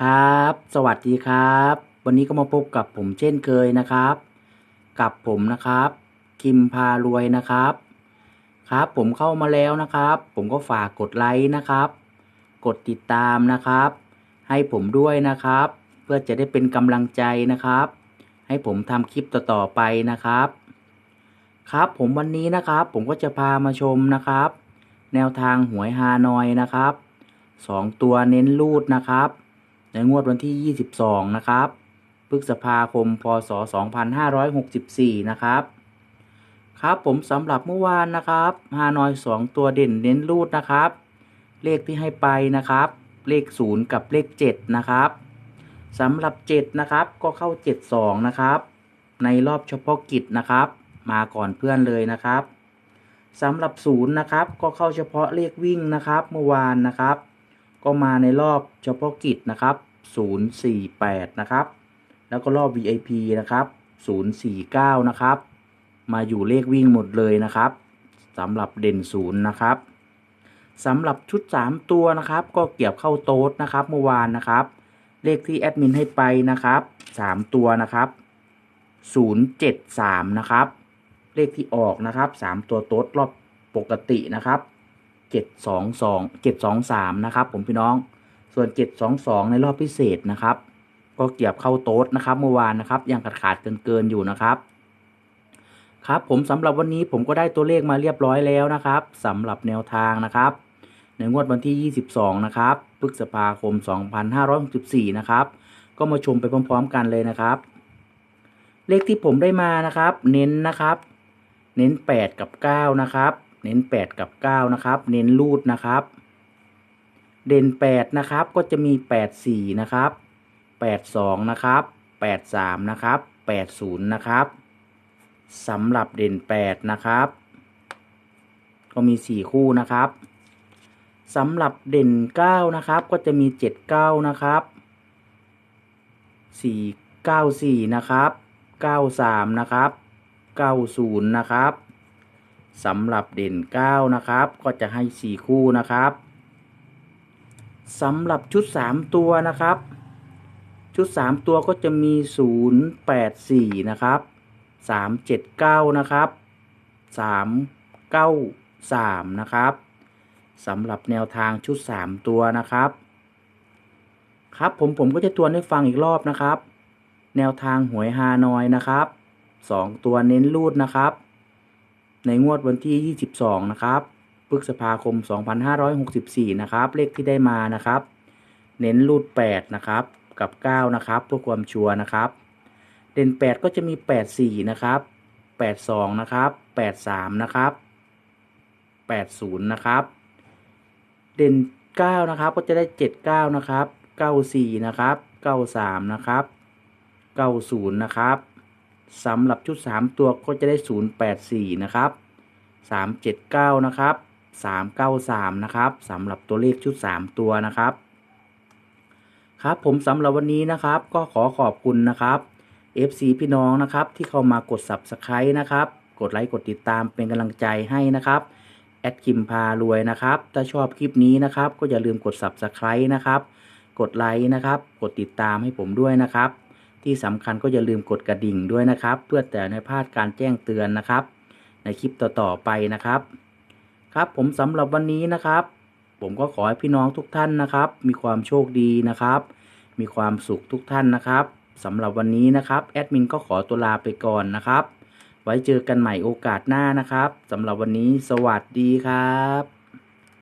ครับ สวัสดีครับ วันนี้ก็มาพบกับผมเช่นเคยนะครับ กับผมนะครับ คิมพารวยนะครับ ครับ ผมเข้ามาแล้วนะครับ ผมก็ฝากกดไลค์นะครับ กดติดตามนะครับ ให้ผมด้วยนะครับ เพื่อจะได้เป็นกำลังใจนะครับ ให้ผมทำคลิปต่อๆไปนะครับ ครับผมวันนี้นะครับ ผมก็จะพามาชมนะครับ แนวทางหวยฮานอยนะครับสองตัวเน้นรูดนะครับ ในงวดวันที่ 22 นะครับพฤษภาคม พศ 2564 นะครับ ครับผมสำหรับเมื่อวานนะครับฮานอย 2 ตัวเด่นเน้นรูดนะครับ เลขที่ให้ไปนะครับ เลข 0 กับเลข 7 นะครับสำหรับ 7 นะครับก็เข้า 72 นะครับ ในรอบเฉพาะกิจนะครับ มาก่อนเพื่อนเลยนะครับสำหรับ 0 นะครับ ก็เข้าเฉพาะเลขวิ่งนะครับ เมื่อวานนะครับ ก็มาในรอบเฉพาะกิจนะครับ048นะครับแล้วก็รอบ VIP นะครับ049นะครับมาอยู่เลขวิ่งหมดเลยนะครับสำหรับเด่นศูนย์นะครับสำหรับชุด 3 ตัวนะครับ ก็เกี่ยวเข้าโต๊ดนะครับเมื่อวานนะครับ เลขที่แอดมินให้ไปนะครับ 3 ตัวนะครับ073นะครับเลขที่ออกนะครับ 3 ตัวโต๊ดรอบปกตินะครับ 722 723นะครับผมพี่น้อง ส่วน722ในรอบพิเศษนะครับ ก็เกี่ยวเข้าโต๊ดนะครับ เมื่อวานนะครับ ยังขาดขาดเกินเกินๆอยู่นะครับครับผมสำหรับวันนี้ผมก็ได้ตัวเลขมาเรียบร้อยแล้วนะครับสำหรับแนวทางนะครับ ในงวดวันที่ 22 นะครับพฤษภาคม 2564 นะครับ ก็มาชมไปพร้อม ๆ กันเลยนะครับ เลขที่ผมได้มานะครับ เน้นนะครับ เน้น 8 กับ 9 นะครับ เน้น 8 กับ 9 นะครับ เน้นรูดนะครับ เด่น 8 นะครับ ก็จะมี 8 4 นะครับ 8 2 นะครับ 8 3 นะครับ 8 0 นะครับสำหรับเด่น 8 นะครับ ก็มี 4 คู่นะครับสำหรับเด่น 9 นะครับ ก็จะมี 7 9 นะครับ 4 9 4 นะครับ 93 นะครับ 90 นะครับ สำหรับเด่น 9 นะครับ ก็จะให้ 4 คู่นะครับสำหรับชุด 3 ตัวนะครับ ชุด 3 ตัวก็จะมี 0 8 4 นะครับ 3 7 9 นะครับ 3 9 3 นะครับสำหรับแนวทางชุด 3 ตัวนะครับ ครับผมผมก็จะทวนให้ฟังอีกรอบนะครับ แนวทางหวยฮานอยนะครับ 2 ตัวเน้นรูดนะครับ ในงวดวันที่ 22 นะครับพฤษภาคม 2564 นะครับ เลขที่ได้มานะครับ เน้นรูด 8 นะครับ กับ 9 นะครับเพื่อความชัวร์นะครับ เด่น 8 ก็จะมี 84 นะครับ 82 นะครับ 83 นะครับ 80 นะครับ เด่น 9 นะครับ ก็จะได้ 79 นะครับ 94 นะครับ 93 นะครับ 90 นะครับ สำหรับชุด 3 ตัวก็จะได้ 084 นะครับ 379 นะครับ 393 นะครับสำหรับตัวเลขชุด 3 ตัวนะครับ ครับผมสำหรับวันนี้นะครับ ก็ขอขอบคุณนะครับ FC พี่น้องนะครับที่เข้ามากด Subscribe นะครับ กดไลค์กดติดตามเป็นกำลังใจให้นะครับแอดคิมพารวยนะครับ ถ้าชอบคลิปนี้นะครับ ก็อย่าลืมกด Subscribe นะครับ กดไลค์นะครับ กดติดตามให้ผมด้วยนะครับ ที่สำคัญก็อย่าลืมกดกระดิ่งด้วยนะครับ เพื่อแต่ในพลาดการแจ้งเตือนนะครับ ในคลิปต่อๆไปนะครับ ครับผมสำหรับวันนี้นะครับ ผมก็ขอให้พี่น้องทุกท่านนะครับ มีความโชคดีนะครับ มีความสุขทุกท่านนะครับสำหรับวันนี้นะครับแอดมินก็ขอตัวลาไปก่อนนะครับ ไว้เจอกันใหม่โอกาสหน้านะครับสำหรับวันนี้สวัสดีครับ